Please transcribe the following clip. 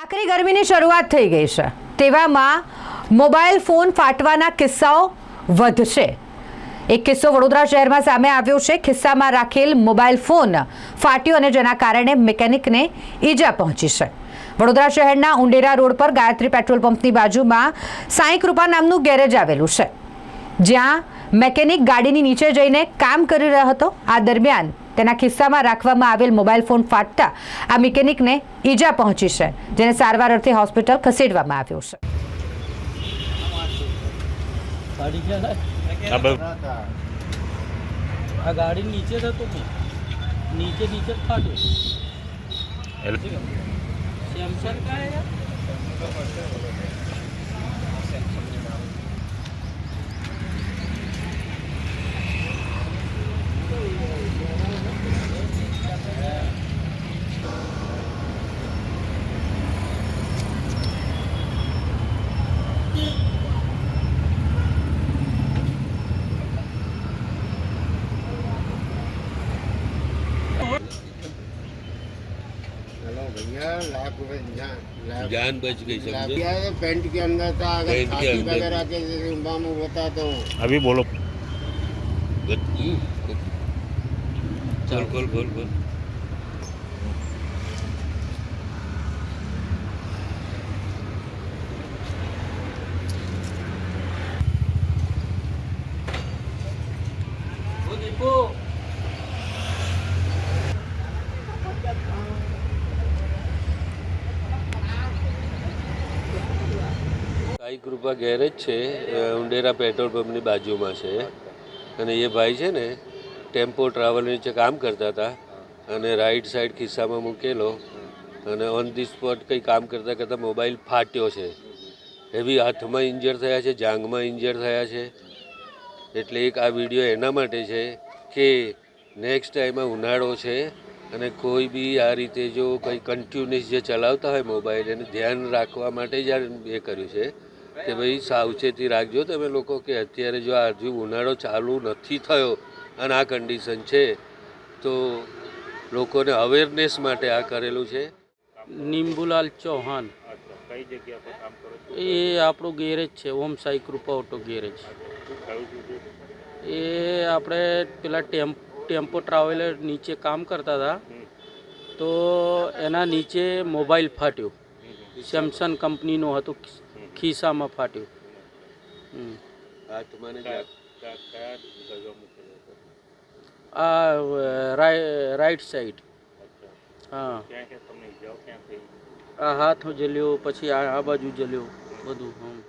આખરી ગરમીની શરૂઆત થઈ ગઈ છે. તેવામાં મોબાઈલ ફોન ફાટવાના કિસ્સાઓ વધશે. એક કિસ્સો વડોદરા શહેરમાં સામે આવ્યો છે. ખિસ્સામાં રાખેલ મોબાઈલ ફોન ફાટ્યો અને જેના કારણે મિકેનિકને ઈજા પહોંચી છે. વડોદરા શહેરના ઉંડેરા રોડ પર ગાયત્રી પેટ્રોલ પંપની બાજુમાં સાંઈ કૃપા નામનું ગેરેજ આવેલું છે. જ્યાં મેકેનિક ગાડીની નીચે જઈને કામ કરી રહ્યો હતો. આ દરમિયાન તેના ખિસ્સામાં રાખવામાં આવેલ મોબાઈલ ફોન ફાટતા આ મિકેનિકને ઈજા પહોંચી છે જેને સારવાર અર્થે હોસ્પિટલ ખસેડવામાં આવ્યો છે. આ ગાડી નીચે નીચે નીચે ફાટ્યો. સેમસંગ जान लाख जान बच गई लाख समझे क्या है पेंट के अंदर था अगर पेंट के छाती अंदर। वगैरह के रुम्बा में होता तो अभी बोलो खोल खोल खोल खोल સાઈ કૃપા ગેરેજ છે ઉંડેરા પેટ્રોલ પંપની બાજુમાં છે. અને એ ભાઈ છે ને ટેમ્પો ટ્રાવેલ નીચે કામ કરતા હતા અને રાઈટ સાઈડ ખિસ્સામાં મૂકેલો અને ઓન ધી સ્પોટ કંઈ કામ કરતાં કરતાં મોબાઈલ ફાટ્યો છે. એવી હાથમાં ઇન્જર થયા છે, જાંઘમાં ઇન્જર થયા છે. એટલે એક આ વીડિયો એના માટે છે કે નેક્સ્ટ ટાઈમમાં ઉનાળો છે અને કોઈ બી આ રીતે જો કંઈ કન્ટિન્યુઅસ જે ચલાવતા હોય મોબાઈલ એને ધ્યાન રાખવા માટે જ આ એ કર્યું છે. કે ભાઈ સાવચેતી રાખજો. તમે લોકો કે અત્યારે જો આ હજુ ઉનાળો ચાલુ નથી થયો અને આ કન્ડિશન છે તો લોકોને અવેરનેસ માટે આ કરેલું છે. નિંબુલાલ ચૌહાણ. એ આપણું ગેરેજ છે ઓમ સાઈ કૃપા ઓટો ગેરેજ એ આપણે પેલા ટેમ્પ ટેમ્પો ટ્રાવેલર નીચે કામ કરતા હતા. તો એના નીચે મોબાઈલ ફાટ્યો. સેમસંગ કંપનીનો હતો ખિસ્સામાં ફાટ્યો. આ રાઈ- રાઈટ સાઈડ. હા. આ હાથ જલ્યો પછી આ આ બાજુ જલ્યો બધું હમ.